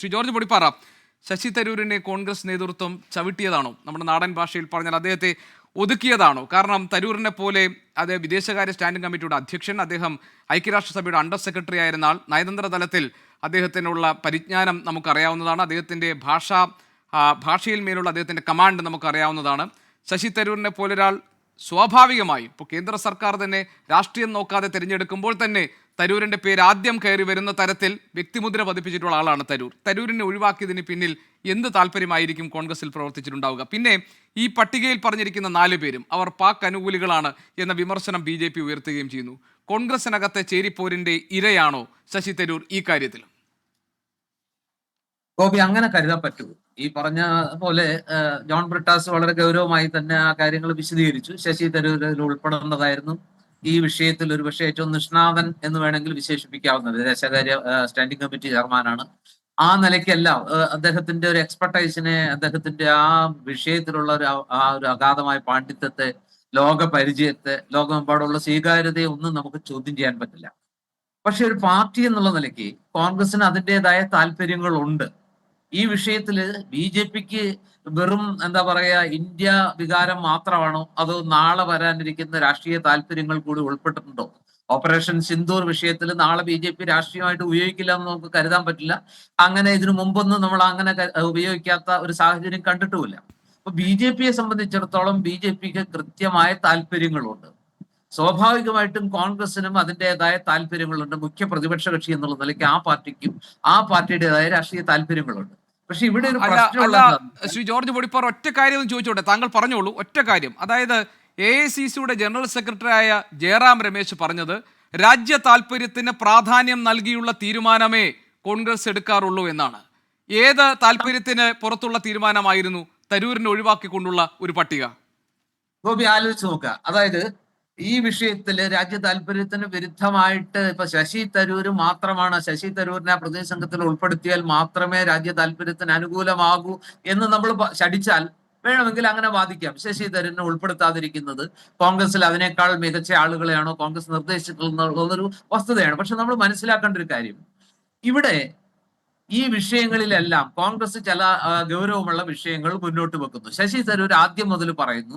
ശ്രീ ജോർജ് പൊടിപ്പാറ ശശി തരൂരിനെ കോൺഗ്രസ് നേതൃത്വം ചവിട്ടിയതാണോ? നമ്മുടെ നാടൻ ഭാഷയിൽ പറഞ്ഞാൽ അദ്ദേഹത്തെ ഒതുക്കിയതാണോ? കാരണം തരൂരിനെ പോലെ അത് വിദേശകാര്യ സ്റ്റാൻഡിംഗ് കമ്മിറ്റിയുടെ അധ്യക്ഷൻ അദ്ദേഹം ഐക്യരാഷ്ട്രസഭയുടെ അണ്ടർ സെക്രട്ടറി ആയിരുന്നാൽ നയതന്ത്ര തലത്തിൽ അദ്ദേഹത്തിനുള്ള പരിജ്ഞാനം നമുക്കറിയാവുന്നതാണ്. അദ്ദേഹത്തിന്റെ ഭാഷ ഭാഷയിൽ മേലുള്ള അദ്ദേഹത്തിന്റെ കമാൻഡ് നമുക്കറിയാവുന്നതാണ്. ശശി തരൂരിനെ പോലൊരാൾ സ്വാഭാവികമായും ഇപ്പോൾ കേന്ദ്ര സർക്കാർ തന്നെ രാഷ്ട്രീയം നോക്കാതെ തിരഞ്ഞെടുക്കുമ്പോൾ തന്നെ തരൂരിന്റെ പേര് ആദ്യം കയറി വരുന്ന തരത്തിൽ വ്യക്തിമുദ്ര പതിപ്പിച്ചിട്ടുള്ള ആളാണ് തരൂർ. തരൂരിനെ ഒഴിവാക്കിയതിന് പിന്നിൽ എന്ത് താല്പര്യമായിരിക്കും കോൺഗ്രസിൽ പ്രവർത്തിച്ചിട്ടുണ്ടാവുക? പിന്നെ ഈ പട്ടികയിൽ പറഞ്ഞിരിക്കുന്ന നാല് പേരും അവർ പാക് അനുകൂലികളാണ് എന്ന വിമർശനം ബി ഉയർത്തുകയും ചെയ്യുന്നു. കോൺഗ്രസിനകത്തെ ചേരിപ്പോരിന്റെ ഇരയാണോ ശശി തരൂർ ഈ കാര്യത്തിൽ? ഗോപി അങ്ങനെ കരുതാൻ പറ്റൂ. ഈ പറഞ്ഞ പോലെ ജോൺ ബ്രിട്ടാസ് വളരെ ഗൗരവമായി തന്നെ ആ കാര്യങ്ങൾ വിശദീകരിച്ചു. ശശി തരൂരിൽ ഉൾപ്പെടേണ്ടതായിരുന്നു ഈ വിഷയത്തിൽ ഒരു പക്ഷേ ഏറ്റവും നിഷ്ണാതൻ എന്ന് വേണമെങ്കിൽ വിശേഷിപ്പിക്കാവുന്നത്. വിദേശകാര്യ ഏഹ്, സ്റ്റാൻഡിംഗ് കമ്മിറ്റി ചെയർമാനാണ്. ആ നിലയ്ക്കല്ല അദ്ദേഹത്തിന്റെ ഒരു എക്സ്പെർട്ടൈസിനെ അദ്ദേഹത്തിന്റെ ആ വിഷയത്തിലുള്ള ഒരു ആ ഒരു അഗാധമായ പാണ്ഡിത്യത്തെ ലോക പരിചയത്തെ ലോകമെമ്പാടുള്ള സ്വീകാര്യതയെ ഒന്നും നമുക്ക് ചോദ്യം ചെയ്യാൻ പറ്റില്ല. പക്ഷെ ഒരു പാർട്ടി എന്നുള്ള നിലയ്ക്ക് കോൺഗ്രസിന് അതിന്റെതായ താല്പര്യങ്ങളുണ്ട്. ഈ വിഷയത്തിൽ ബി ജെ പിക്ക് വെറും എന്താ പറയാ ഇന്ത്യ വികാരം മാത്രമാണോ? അതോ നാളെ വരാനിരിക്കുന്ന രാഷ്ട്രീയ താല്പര്യങ്ങൾ കൂടി ഉൾപ്പെട്ടിട്ടുണ്ടോ? ഓപ്പറേഷൻ സിന്ദൂർ വിഷയത്തിൽ നാളെ ബി ജെ പി രാഷ്ട്രീയമായിട്ട് ഉപയോഗിക്കില്ല എന്ന് നമുക്ക് കരുതാൻ പറ്റില്ല. അങ്ങനെ ഇതിനു മുമ്പൊന്നും നമ്മൾ അങ്ങനെ ഉപയോഗിക്കാത്ത ഒരു സാഹചര്യം കണ്ടിട്ടുമില്ല. അപ്പൊ ബി ജെ പിയെ സംബന്ധിച്ചിടത്തോളം ബി ജെ പിക്ക് കൃത്യമായ താല്പര്യങ്ങളുണ്ട്. സ്വാഭാവികമായിട്ടും കോൺഗ്രസിനും അതിന്റെതായ താല്പര്യങ്ങളുണ്ട്. മുഖ്യ പ്രതിപക്ഷ കക്ഷി എന്നുള്ള നിലയ്ക്ക് ആ പാർട്ടിക്കും ആ പാർട്ടിയുടേതായ രാഷ്ട്രീയ താല്പര്യങ്ങളുണ്ട്. പക്ഷെ ഇവിടെ ഒരു? ശ്രീ ജോർജ് പൊടിപ്പാർ ഒറ്റ കാര്യം ഒന്ന് ചോദിച്ചോട്ടെ? താങ്കൾ പറഞ്ഞോളൂ ഒറ്റ കാര്യം. അതായത് എ ഐ സി സിയുടെ ജനറൽ സെക്രട്ടറിയായ ജയറാം രമേശ് പറഞ്ഞത് രാജ്യ താല്പര്യത്തിന് പ്രാധാന്യം നൽകിയുള്ള തീരുമാനമേ കോൺഗ്രസ് എടുക്കാറുള്ളൂ എന്നാണ്. ഏത് താല്പര്യത്തിന് പുറത്തുള്ള തീരുമാനമായിരുന്നു തരൂരിനെ ഒഴിവാക്കിക്കൊണ്ടുള്ള ഒരു പട്ടിക? ഗോപി ആലോചിച്ച് നോക്കുക. അതായത് ഈ വിഷയത്തിൽ രാജ്യ താല്പര്യത്തിന് വിരുദ്ധമായിട്ട് ഇപ്പൊ ശശി തരൂര് മാത്രമാണ് ശശി തരൂരിനെ ആ പ്രതിനിധി സംഘത്തിൽ ഉൾപ്പെടുത്തിയാൽ മാത്രമേ രാജ്യ താല്പര്യത്തിന് അനുകൂലമാകൂ എന്ന് നമ്മൾ ശടിച്ചാൽ വേണമെങ്കിൽ അങ്ങനെ വാദിക്കാം. ശശി തരൂരിനെ ഉൾപ്പെടുത്താതിരിക്കുന്നത് കോൺഗ്രസിൽ അതിനേക്കാൾ മികച്ച ആളുകളെയാണോ കോൺഗ്രസ് നിർദ്ദേശിച്ചിട്ടുള്ളതൊരു വസ്തുതയാണ്. പക്ഷെ നമ്മൾ മനസ്സിലാക്കേണ്ട ഒരു കാര്യം ഇവിടെ ഈ വിഷയങ്ങളിലെല്ലാം കോൺഗ്രസ് ചില ഗൗരവമുള്ള വിഷയങ്ങൾ മുന്നോട്ട് വെക്കുന്നു. ശശി തരൂർ ആദ്യം മുതൽ പറയുന്നു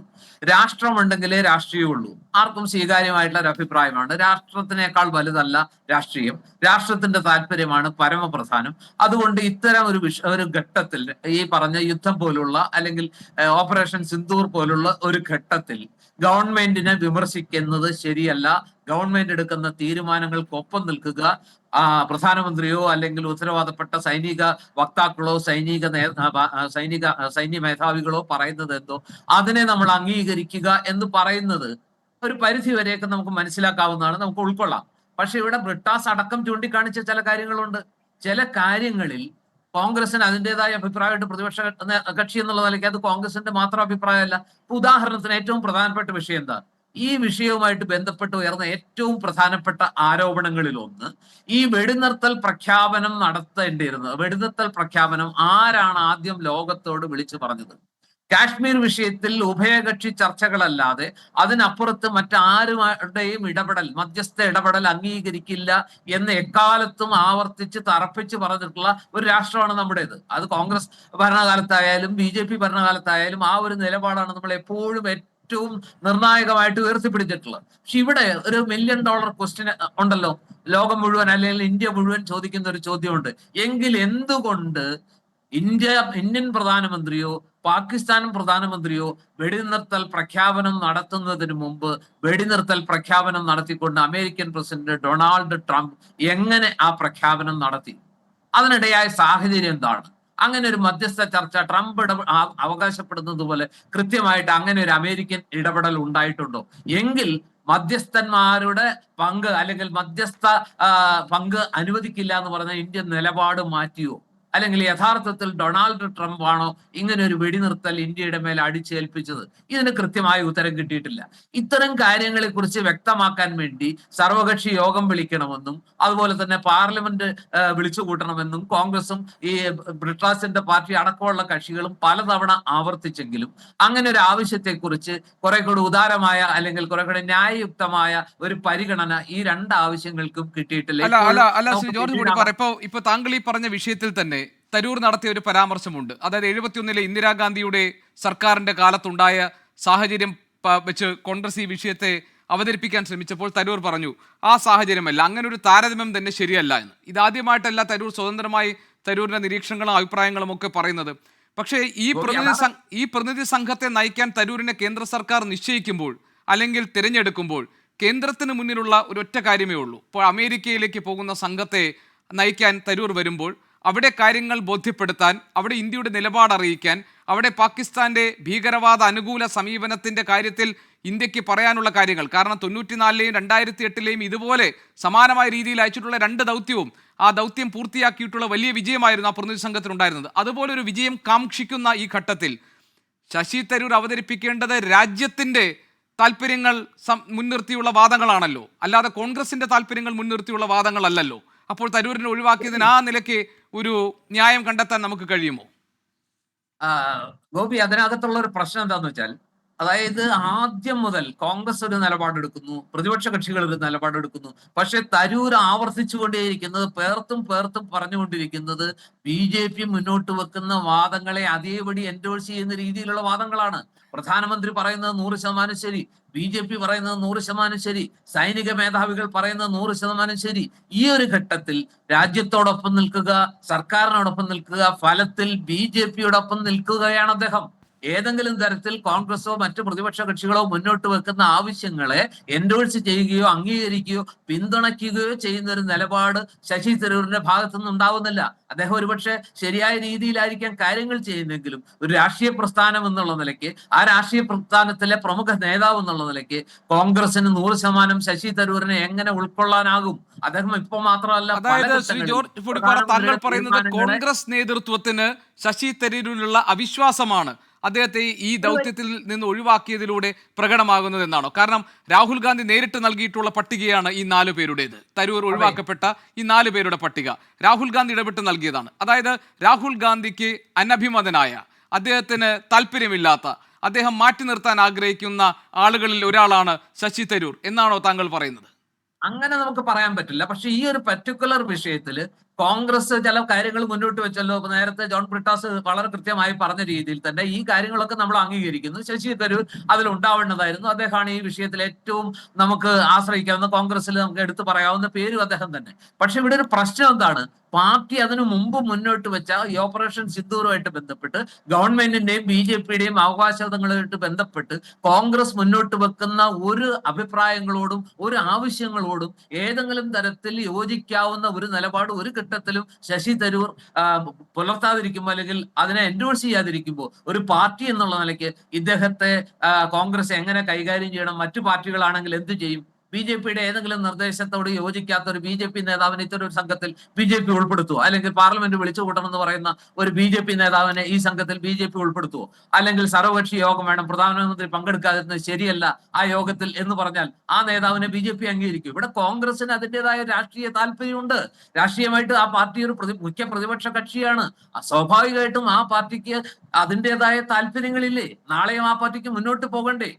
രാഷ്ട്രമുണ്ടെങ്കിലേ രാഷ്ട്രീയമുള്ളൂ ആർക്കും സ്വീകാര്യമായിട്ടുള്ള ഒരു അഭിപ്രായമാണ്. രാഷ്ട്രത്തിനേക്കാൾ വലുതല്ല രാഷ്ട്രീയം. രാഷ്ട്രത്തിന്റെ താല്പര്യമാണ് പരമപ്രധാനം. അതുകൊണ്ട് ഇത്തരം ഒരു വിഷ ഒരു ഘട്ടത്തിൽ ഈ പറഞ്ഞ യുദ്ധം പോലുള്ള അല്ലെങ്കിൽ ഓപ്പറേഷൻ സിന്ദൂർ പോലുള്ള ഒരു ഘട്ടത്തിൽ ഗവൺമെന്റിനെ വിമർശിക്കുന്നത് ശരിയല്ല. ഗവൺമെന്റ് എടുക്കുന്ന തീരുമാനങ്ങൾക്കൊപ്പം നിൽക്കുക. പ്രധാനമന്ത്രിയോ അല്ലെങ്കിൽ ഉത്തരവാദപ്പെട്ട സൈനിക വക്താക്കളോ സൈനിക ആ, ആ, സൈനിക സൈന്യ മേധാവികളോ പറയുന്നത് എന്തോ? അതിനെ നമ്മൾ അംഗീകരിക്കുക എന്ന് പറയുന്നത് ഒരു പരിധി വരെയൊക്കെ നമുക്ക് മനസ്സിലാക്കാവുന്നതാണ് നമുക്ക് ഉൾക്കൊള്ളാം. പക്ഷെ ഇവിടെ ബ്രിട്ടാസ് അടക്കം ചൂണ്ടിക്കാണിച്ച ചില കാര്യങ്ങളുണ്ട്. ചില കാര്യങ്ങളിൽ കോൺഗ്രസിന് അതിന്റെതായ അഭിപ്രായമായിട്ട് പ്രതിപക്ഷ കക്ഷി എന്നുള്ള നിലയ്ക്ക് അത് കോൺഗ്രസിന്റെ മാത്രം അഭിപ്രായമല്ല. ഉദാഹരണത്തിന് ഏറ്റവും പ്രധാനപ്പെട്ട വിഷയം എന്താ? ഈ വിഷയവുമായിട്ട് ബന്ധപ്പെട്ട് ഉയർന്ന ഏറ്റവും പ്രധാനപ്പെട്ട ആരോപണങ്ങളിൽ ഒന്ന് ഈ വെടിനിർത്തൽ പ്രഖ്യാപനം നടത്തേണ്ടിയിരുന്നത്. വെടിനിർത്തൽ പ്രഖ്യാപനം ആരാണ് ആദ്യം ലോകത്തോട് വിളിച്ചു പറഞ്ഞത്? കാശ്മീർ വിഷയത്തിൽ ഉഭയകക്ഷി ചർച്ചകളല്ലാതെ അതിനപ്പുറത്ത് മറ്റാരുടെയും ഇടപെടൽ മധ്യസ്ഥ ഇടപെടൽ അംഗീകരിക്കില്ല എന്ന് എക്കാലത്തും ആവർത്തിച്ച് തറപ്പിച്ച് പറഞ്ഞിട്ടുള്ള ഒരു രാഷ്ട്രമാണ് നമ്മുടേത്. അത് കോൺഗ്രസ് ഭരണകാലത്തായാലും ബി ജെ പി ഭരണകാലത്തായാലും ആ ഒരു നിലപാടാണ് നമ്മൾ എപ്പോഴും ഏറ്റവും നിർണായകമായിട്ട് ഉയർത്തിപ്പിടിച്ചിട്ടുള്ളത്. പക്ഷെ ഇവിടെ ഒരു മില്യൺ ഡോളർ ക്വസ്റ്റ്യൻ ഉണ്ടല്ലോ. ലോകം മുഴുവൻ അല്ലെങ്കിൽ ഇന്ത്യ മുഴുവൻ ചോദിക്കുന്ന ഒരു ചോദ്യമുണ്ട്. എങ്കിൽ എന്തുകൊണ്ട് ഇന്ത്യ ഇന്ത്യൻ പ്രധാനമന്ത്രിയോ പാകിസ്ഥാൻ പ്രധാനമന്ത്രിയോ വെടിനിർത്തൽ പ്രഖ്യാപനം നടത്തുന്നതിന് മുമ്പ് വെടിനിർത്തൽ പ്രഖ്യാപനം നടത്തിക്കൊണ്ട് അമേരിക്കൻ പ്രസിഡന്റ് ഡൊണാൾഡ് ട്രംപ് എങ്ങനെ ആ പ്രഖ്യാപനം നടത്തി? അതിനിടയായ സാഹചര്യം എന്താണ്? അങ്ങനെ ഒരു മധ്യസ്ഥ ചർച്ച ട്രംപ് ഇട അവകാശപ്പെടുന്നത് പോലെ കൃത്യമായിട്ട് അങ്ങനെ ഒരു അമേരിക്കൻ ഇടപെടൽ ഉണ്ടായിട്ടുണ്ടോ? എങ്കിൽ മധ്യസ്ഥന്മാരുടെ പങ്ക് അല്ലെങ്കിൽ മധ്യസ്ഥ പങ്ക് അനുവദിക്കില്ല എന്ന് പറഞ്ഞ ഇന്ത്യൻ നിലപാട് മാറ്റിയോ? അല്ലെങ്കിൽ യഥാർത്ഥത്തിൽ ഡൊണാൾഡ് ട്രംപ് ആണോ ഇങ്ങനെ ഒരു വെടിനിർത്തൽ ഇന്ത്യയുടെ മേൽ അടിച്ചേൽപ്പിച്ചത്? ഇതിന് കൃത്യമായ ഉത്തരം കിട്ടിയിട്ടില്ല. ഇത്തരം കാര്യങ്ങളെ കുറിച്ച് വ്യക്തമാക്കാൻ വേണ്ടി സർവകക്ഷി യോഗം വിളിക്കണമെന്നും അതുപോലെ തന്നെ പാർലമെന്റ് വിളിച്ചു കൂട്ടണമെന്നും കോൺഗ്രസും ഈ ബ്രിട്ടാസിന്റെ പാർട്ടി അടക്കമുള്ള കക്ഷികളും പലതവണ ആവർത്തിച്ചെങ്കിലും അങ്ങനെ ഒരു ആവശ്യത്തെക്കുറിച്ച് കുറെ കൂടി ഉദാരമായ അല്ലെങ്കിൽ കുറെ കൂടി ന്യായയുക്തമായ ഒരു പരിഗണന ഈ രണ്ട് ആവശ്യങ്ങൾക്കും കിട്ടിയിട്ടില്ല. അല്ല അല്ല ജോർജ് ഇപ്പൊ താങ്കൾ ഈ പറഞ്ഞ വിഷയത്തിൽ തന്നെ തരൂർ നടത്തിയ ഒരു പരാമർശമുണ്ട്. അതായത് എഴുപത്തിയൊന്നിലെ ഇന്ദിരാഗാന്ധിയുടെ സർക്കാരിന്റെ കാലത്തുണ്ടായ സാഹചര്യം വെച്ച് കോൺഗ്രസ് ഈ വിഷയത്തെ അവതരിപ്പിക്കാൻ ശ്രമിച്ചപ്പോൾ തരൂർ പറഞ്ഞു ആ സാഹചര്യമല്ല അങ്ങനെ ഒരു താരതമ്യം തന്നെ ശരിയല്ല എന്ന്. ഇതാദ്യമായിട്ടല്ല തരൂർ സ്വതന്ത്രമായി തരൂരിന്റെ നിരീക്ഷണങ്ങളും അഭിപ്രായങ്ങളും ഒക്കെ പറയുന്നത്. പക്ഷേ ഈ പ്രതിനിധി സംഘ ഈ പ്രതിനിധി സംഘത്തെ നയിക്കാൻ തരൂരിനെ കേന്ദ്ര സർക്കാർ നിശ്ചയിക്കുമ്പോൾ അല്ലെങ്കിൽ തിരഞ്ഞെടുക്കുമ്പോൾ കേന്ദ്രത്തിന് മുന്നിലുള്ള ഒരൊറ്റ കാര്യമേ ഉള്ളൂ. ഇപ്പോൾ അമേരിക്കയിലേക്ക് പോകുന്ന സംഘത്തെ നയിക്കാൻ തരൂർ വരുമ്പോൾ അവിടെ കാര്യങ്ങൾ ബോധ്യപ്പെടുത്താൻ അവിടെ ഇന്ത്യയുടെ നിലപാട് അറിയിക്കാൻ അവിടെ പാകിസ്ഥാന്റെ ഭീകരവാദ അനുകൂല സമീപനത്തിന്റെ കാര്യത്തിൽ ഇന്ത്യയ്ക്ക് പറയാനുള്ള കാര്യങ്ങൾ. കാരണം തൊണ്ണൂറ്റിനാലിലെയും രണ്ടായിരത്തി എട്ടിലെയും ഇതുപോലെ സമാനമായ രീതിയിൽ അയച്ചിട്ടുള്ള രണ്ട് ദൗത്യവും ആ ദൗത്യം പൂർത്തിയാക്കിയിട്ടുള്ള വലിയ വിജയമായിരുന്നു ആ പ്രതിനിധി സംഘത്തിനുണ്ടായിരുന്നത്. അതുപോലെ ഒരു വിജയം കാക്ഷിക്കുന്ന ഈ ഘട്ടത്തിൽ ശശി തരൂർ അവതരിപ്പിക്കേണ്ടത് രാജ്യത്തിന്റെ താല്പര്യങ്ങൾ മുൻനിർത്തിയുള്ള വാദങ്ങളാണല്ലോ. അല്ലാതെ കോൺഗ്രസിന്റെ താല്പര്യങ്ങൾ മുൻനിർത്തിയുള്ള വാദങ്ങളല്ലല്ലോ. അപ്പോൾ തരൂരിനെ ഒഴിവാക്കിയതിന് ആ നിലയ്ക്ക് ഒരു ന്യായം കണ്ടെത്താൻ നമുക്ക് കഴിയുമോ? ഗോപി അതിനകത്തുള്ള ഒരു പ്രശ്നം എന്താന്ന് വെച്ചാൽ അതായത് ആദ്യം മുതൽ കോൺഗ്രസ് ഒരു നിലപാടെടുക്കുന്നു പ്രതിപക്ഷ കക്ഷികൾ ഒരു നിലപാടെടുക്കുന്നു പക്ഷെ തരൂർ ആവർത്തിച്ചുകൊണ്ടേയിരിക്കുന്നത് പേർത്തും പേർത്തും പറഞ്ഞുകൊണ്ടിരിക്കുന്നത് ബി ജെ പി മുന്നോട്ട് വെക്കുന്ന വാദങ്ങളെ അതേപടി എൻഡോഴ്സ് ചെയ്യുന്ന രീതിയിലുള്ള വാദങ്ങളാണ്. പ്രധാനമന്ത്രി പറയുന്നത് നൂറ് ശതമാനം ശരി ബി ജെ പി പറയുന്നത് നൂറ് ശതമാനം ശരി. സൈനിക മേധാവികൾ പറയുന്നത് നൂറ് ശതമാനം ശരി. ഈ ഒരു ഘട്ടത്തിൽ രാജ്യത്തോടൊപ്പം നിൽക്കുക സർക്കാരിനോടൊപ്പം നിൽക്കുക ഫലത്തിൽ ബി ജെ പിയോടൊപ്പം നിൽക്കുകയാണ് അദ്ദേഹം. ഏതെങ്കിലും തരത്തിൽ കോൺഗ്രസോ മറ്റു പ്രതിപക്ഷ കക്ഷികളോ മുന്നോട്ട് വെക്കുന്ന ആവശ്യങ്ങളെ എൻഡോഴ്സ് ചെയ്യുകയോ അംഗീകരിക്കുകയോ പിന്തുണയ്ക്കുകയോ ചെയ്യുന്ന ഒരു നിലപാട് ശശി തരൂരിന്റെ ഭാഗത്തുനിന്ന് ഉണ്ടാവുന്നില്ല. അദ്ദേഹം ഒരുപക്ഷെ ശരിയായ രീതിയിലായിരിക്കാം കാര്യങ്ങൾ ചെയ്യുന്നെങ്കിലും ഒരു രാഷ്ട്രീയ പ്രസ്ഥാനം എന്നുള്ള നിലയ്ക്ക് ആ രാഷ്ട്രീയ പ്രസ്ഥാനത്തിലെ പ്രമുഖ നേതാവ് എന്നുള്ള നിലയ്ക്ക് കോൺഗ്രസിന് നൂറ് ശതമാനം ശശി തരൂരിനെ എങ്ങനെ ഉൾക്കൊള്ളാനാകും? അദ്ദേഹം ഇപ്പൊ മാത്രമല്ല താങ്കൾ പറയുന്നത് കോൺഗ്രസ് നേതൃത്വത്തിന് ശശി തരൂരിലുള്ള അവിശ്വാസമാണ്. അദ്ദേഹത്തെ ഈ ദൗത്യത്തിൽ നിന്ന് ഒഴിവാക്കിയതിലൂടെ പ്രകടമാകുന്നത് എന്നാണോ കാരണം രാഹുൽ ഗാന്ധി നേരിട്ട് നൽകിയിട്ടുള്ള പട്ടികയാണ് ഈ നാലു പേരുടേത്. തരൂർ ഒഴിവാക്കപ്പെട്ട ഈ നാലു പേരുടെ പട്ടിക രാഹുൽ ഗാന്ധി ഇടപെട്ട് നൽകിയതാണ്. അതായത് രാഹുൽ ഗാന്ധിക്ക് അനഭിമതനായ അദ്ദേഹത്തിന് താല്പര്യമില്ലാത്ത അദ്ദേഹം മാറ്റി നിർത്താൻ ആഗ്രഹിക്കുന്ന ആളുകളിൽ ഒരാളാണ് ശശി തരൂർ എന്നാണോ താങ്കൾ പറയുന്നത്? അങ്ങനെ നമുക്ക് പറയാൻ പറ്റില്ല. പക്ഷെ ഈ ഒരു പർട്ടിക്കുലർ വിഷയത്തിൽ കോൺഗ്രസ് ചില കാര്യങ്ങൾ മുന്നോട്ട് വെച്ചല്ലോ. ഇപ്പൊ നേരത്തെ ജോൺ ബ്രിട്ടാസ് വളരെ കൃത്യമായി പറഞ്ഞ രീതിയിൽ തന്നെ ഈ കാര്യങ്ങളൊക്കെ നമ്മൾ അംഗീകരിക്കുന്നു. ശശി തരൂർ അതിൽ ഉണ്ടാവേണ്ടതായിരുന്നു. അദ്ദേഹമാണ് ഈ വിഷയത്തിൽ ഏറ്റവും നമുക്ക് ആശ്രയിക്കാവുന്ന കോൺഗ്രസിൽ നമുക്ക് എടുത്തു പറയാവുന്ന പേരും അദ്ദേഹം തന്നെ. പക്ഷെ ഇവിടെ ഒരു പ്രശ്നം എന്താണ്? പാർട്ടി അതിനു മുമ്പ് മുന്നോട്ട് വെച്ച ഈ ഓപ്പറേഷൻ സിന്ദൂറുമായിട്ട് ബന്ധപ്പെട്ട് ഗവൺമെന്റിന്റെയും ബി ജെ പിയുടെയും അവകാശങ്ങളുമായിട്ട് ബന്ധപ്പെട്ട് കോൺഗ്രസ് മുന്നോട്ട് വെക്കുന്ന ഒരു അഭിപ്രായങ്ങളോടും ഒരു ആവശ്യങ്ങളോടും ഏതെങ്കിലും തരത്തിൽ യോജിക്കാവുന്ന ഒരു നിലപാട് ഒരു ഘട്ടത്തിലും ശശി തരൂർ പുലർത്താതിരിക്കുമ്പോൾ അല്ലെങ്കിൽ അതിനെ എൻഡോഴ്സ് ചെയ്യാതിരിക്കുമ്പോൾ ഒരു പാർട്ടി എന്നുള്ള നിലയ്ക്ക് ഇദ്ദേഹത്തെ കോൺഗ്രസ് എങ്ങനെ കൈകാര്യം ചെയ്യണം? മറ്റു പാർട്ടികളാണെങ്കിൽ എന്ത് ചെയ്യും? ബി ജെ പിയുടെ ഏതെങ്കിലും നിർദ്ദേശത്തോട് യോജിക്കാത്ത ഒരു ബി ജെ പി നേതാവിനെ ഇത്തരം സംഘത്തിൽ ബി ജെ പി ഉൾപ്പെടുത്തുവോ? അല്ലെങ്കിൽ പാർലമെന്റ് വിളിച്ചു കൂട്ടണമെന്ന് പറയുന്ന ഒരു ബി ജെ പി നേതാവിനെ ഈ സംഘത്തിൽ ബി ജെ പി ഉൾപ്പെടുത്തുവോ? അല്ലെങ്കിൽ സർവകക്ഷി യോഗം വേണം പ്രധാനമന്ത്രി പങ്കെടുക്കാതിരുന്നത് ശരിയല്ല ആ യോഗത്തിൽ എന്ന് പറഞ്ഞാൽ ആ നേതാവിനെ ബി ജെ പി അംഗീകരിക്കും. ഇവിടെ കോൺഗ്രസിന് അതിന്റെതായ രാഷ്ട്രീയ താല്പര്യമുണ്ട്. രാഷ്ട്രീയമായിട്ട് ആ പാർട്ടി ഒരു പ്രതി മുഖ്യ പ്രതിപക്ഷ കക്ഷിയാണ്. സ്വാഭാവികമായിട്ടും ആ പാർട്ടിക്ക് അതിന്റെതായ താല്പര്യങ്ങളില്ലേ? നാളെയും ആ പാർട്ടിക്ക് മുന്നോട്ട് പോകണ്ടേ?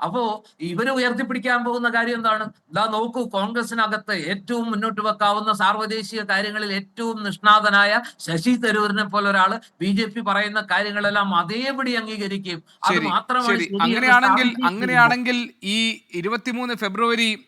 അപ്പോ ഇവർ ഉയർത്തിപ്പിടിക്കാൻ പോകുന്ന കാര്യം എന്താണ്? ഇതാ നോക്കൂ കോൺഗ്രസിനകത്ത് ഏറ്റവും മുന്നോട്ട് വെക്കാവുന്ന സാർവദേശീയ കാര്യങ്ങളിൽ ഏറ്റവും നിഷ്ണാതനായ ശശി തരൂരിനെ പോലെ ഒരാൾ ബി ജെ പി പറയുന്ന കാര്യങ്ങളെല്ലാം അതേപടി അംഗീകരിക്കും അത് മാത്രമല്ല മാത്രമാണ് അങ്ങനെയാണെങ്കിൽ അങ്ങനെയാണെങ്കിൽ ഈ ഇരുപത്തിമൂന്ന് ഫെബ്രുവരിയിൽ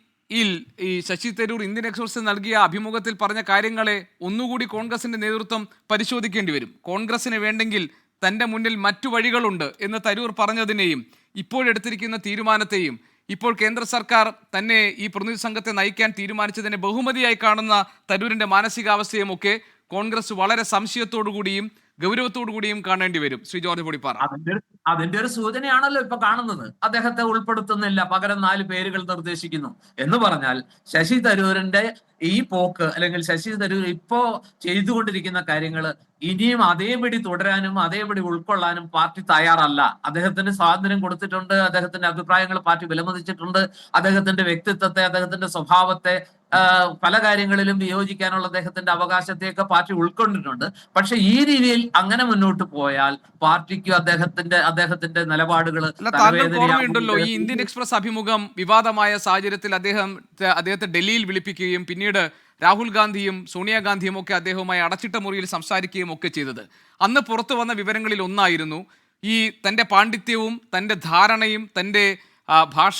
ഈ ശശി തരൂർ ഇന്ത്യൻ എക്സ്പ്രസ് നൽകിയ അഭിമുഖത്തിൽ പറഞ്ഞ കാര്യങ്ങളെ ഒന്നുകൂടി കോൺഗ്രസിന്റെ നേതൃത്വം പരിശോധിക്കേണ്ടി വരും. കോൺഗ്രസിന് വേണ്ടെങ്കിൽ തന്റെ മുന്നിൽ മറ്റു വഴികളുണ്ട് എന്ന് തരൂർ പറഞ്ഞതിനെയും ഇപ്പോഴെടുത്തിരിക്കുന്ന തീരുമാനത്തെയും ഇപ്പോൾ കേന്ദ്ര സർക്കാർ തന്നെ ഈ പ്രതിനിധി സംഘത്തെ നയിക്കാൻ തീരുമാനിച്ചതിനെ ബഹുമതിയായി കാണുന്ന തരൂരിന്റെ മാനസികാവസ്ഥയുമൊക്കെ കോൺഗ്രസ് വളരെ സംശയത്തോടു കൂടിയും ഗൗരവത്തോടു കൂടിയും കാണേണ്ടി വരും. ശ്രീ ജോർജ് പൊടിപ്പാറ. അതിന്റെ ഒരു സൂചനയാണല്ലോ ഇപ്പൊ കാണുന്നത്. അദ്ദേഹത്തെ ഉൾപ്പെടുത്തുന്നില്ല. പകരം നാല് പേരുകൾ നിർദ്ദേശിക്കുന്നു. എന്ന് പറഞ്ഞാൽ ശശി തരൂരിന്റെ ഈ പോക്ക് അല്ലെങ്കിൽ ശശി തരൂർ ഇപ്പോ ചെയ്തുകൊണ്ടിരിക്കുന്ന കാര്യങ്ങൾ ഇനിയും അതേപടി തുടരാനും അതേപടി ഉൾക്കൊള്ളാനും പാർട്ടി തയ്യാറല്ല. അദ്ദേഹത്തിന് സ്വാതന്ത്ര്യം കൊടുത്തിട്ടുണ്ട് അദ്ദേഹത്തിന്റെ അഭിപ്രായങ്ങൾ പാർട്ടി വിലമതിച്ചിട്ടുണ്ട് അദ്ദേഹത്തിന്റെ വ്യക്തിത്വത്തെ അദ്ദേഹത്തിന്റെ സ്വഭാവത്തെ പല കാര്യങ്ങളിലും വിയോജിക്കാനുള്ള അദ്ദേഹത്തിന്റെ അവകാശത്തെയൊക്കെ പാർട്ടി ഉൾക്കൊണ്ടിട്ടുണ്ട്. പക്ഷെ ഈ രീതിയിൽ അങ്ങനെ മുന്നോട്ട് പോയാൽ പാർട്ടിക്ക് അദ്ദേഹത്തിന്റെ അദ്ദേഹത്തിന്റെ നിലപാടുകൾ ഓർമ്മയുണ്ടല്ലോ ഈ ഇന്ത്യൻ എക്സ്പ്രസ് അഭിമുഖം വിവാദമായ സാഹചര്യത്തിൽ അദ്ദേഹം അദ്ദേഹത്തെ ഡൽഹിയിൽ വിളിപ്പിക്കുകയും പിന്നീട് രാഹുൽ ഗാന്ധിയും സോണിയാഗാന്ധിയും ഒക്കെ അദ്ദേഹവുമായി അടച്ചിട്ട മുറിയിൽ സംസാരിക്കുകയും ഒക്കെ ചെയ്തത്. അന്ന് പുറത്തു വന്ന വിവരങ്ങളിൽ ഒന്നായിരുന്നു ഈ തന്റെ പാണ്ഡിത്യവും തന്റെ ധാരണയും തന്റെ ഭാഷ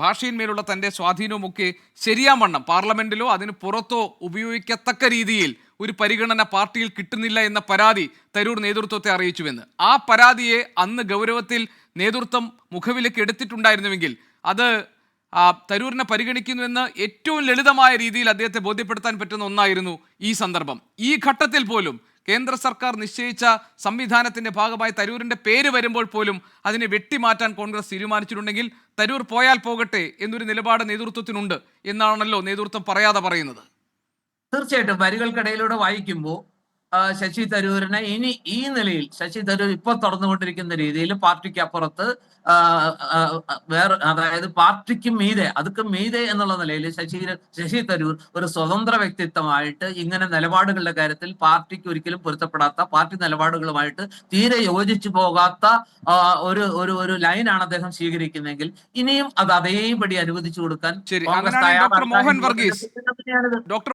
ഭാഷയിന്മേലുള്ള തന്റെ സ്വാധീനവും ഒക്കെ ശരിയാവണ്ണം പാർലമെന്റിലോ അതിന് പുറത്തോ ഉപയോഗിക്കത്തക്ക രീതിയിൽ ഒരു പരിഗണന പാർട്ടിയിൽ കിട്ടുന്നില്ല എന്ന പരാതി തരൂർ നേതൃത്വത്തെ അറിയിച്ചുവെന്ന്. ആ പരാതിയെ അന്ന് ഗൗരവത്തിൽ നേതൃത്വം മുഖവിലേക്ക് എടുത്തിട്ടുണ്ടായിരുന്നുവെങ്കിൽ അത് തരൂരിനെ പരിഗണിക്കുന്നുവെന്ന് ഏറ്റവും ലളിതമായ രീതിയിൽ അദ്ദേഹത്തെ ബോധ്യപ്പെടുത്താൻ പറ്റുന്ന ഒന്നായിരുന്നു ഈ സന്ദർഭം. ഈ ഘട്ടത്തിൽ പോലും കേന്ദ്ര സർക്കാർ നിശ്ചയിച്ച സംവിധാനത്തിന്റെ ഭാഗമായി തരൂരിന്റെ പേര് വരുമ്പോൾ പോലും അതിനെ വെട്ടിമാറ്റാൻ കോൺഗ്രസ് തീരുമാനിച്ചിട്ടുണ്ടെങ്കിൽ തരൂർ പോയാൽ പോകട്ടെ എന്നൊരു നിലപാട് നേതൃത്വത്തിനുണ്ട് എന്നാണല്ലോ നേതൃത്വം പറയാതെ പറയുന്നത്. തീർച്ചയായിട്ടും വരികൾക്കിടയിലൂടെ വായിക്കുമ്പോൾ ശശി തരൂരിനെ ഇനി ഈ നിലയിൽ ശശി തരൂർ ഇപ്പൊ തുറന്നുകൊണ്ടിരിക്കുന്ന രീതിയിൽ പാർട്ടിക്ക് അപ്പുറത്ത് വേറെ അതായത് പാർട്ടിക്ക് മീതെ അതൊക്കെ മീതെ എന്നുള്ള നിലയിൽ ശശി ശശി തരൂർ ഒരു സ്വതന്ത്ര വ്യക്തിത്വമായിട്ട് ഇങ്ങനെ നിലപാടുകളുടെ കാര്യത്തിൽ പാർട്ടിക്ക് ഒരിക്കലും പൊരുത്തപ്പെടാത്ത പാർട്ടി നിലപാടുകളുമായിട്ട് തീരെ യോജിച്ചു പോകാത്ത ഒരു ഒരു ഒരു ലൈനാണ് അദ്ദേഹം സ്വീകരിക്കുന്നതെങ്കിൽ ഇനിയും അത് അതേപടി അനുവദിച്ചു കൊടുക്കാൻ കോൺഗ്രസ് തയ്യാറാണ് ഡോക്ടർ